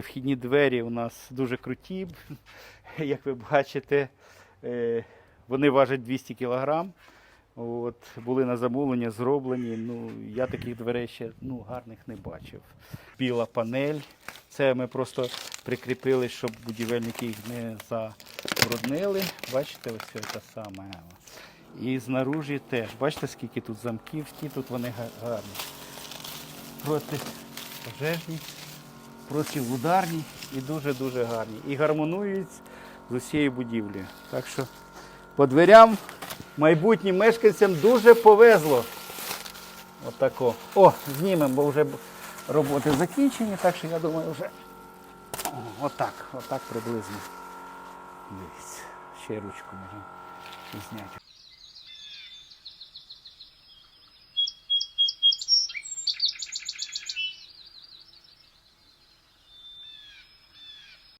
Вхідні двері у нас дуже круті. Як ви бачите, е, вони важать 200 кг. От, були на замовлення зроблені. Ну, я таких дверей ще ну, гарних не бачив. Біла панель. Це ми просто прикріпили, щоб будівельники їх не забруднили. Бачите, ось це саме. І знаружі теж. Бачите, скільки тут замків, які тут вони гарні. Проти пожежні, проти ударні і дуже-дуже гарні. І гармонують з усією будівлею. Так що по дверям майбутнім мешканцям дуже повезло. Отако. О, знімемо, бо вже роботи закінчені, так що я думаю, вже отак, отак приблизно. Дивіться. Ще ручку можна зняти.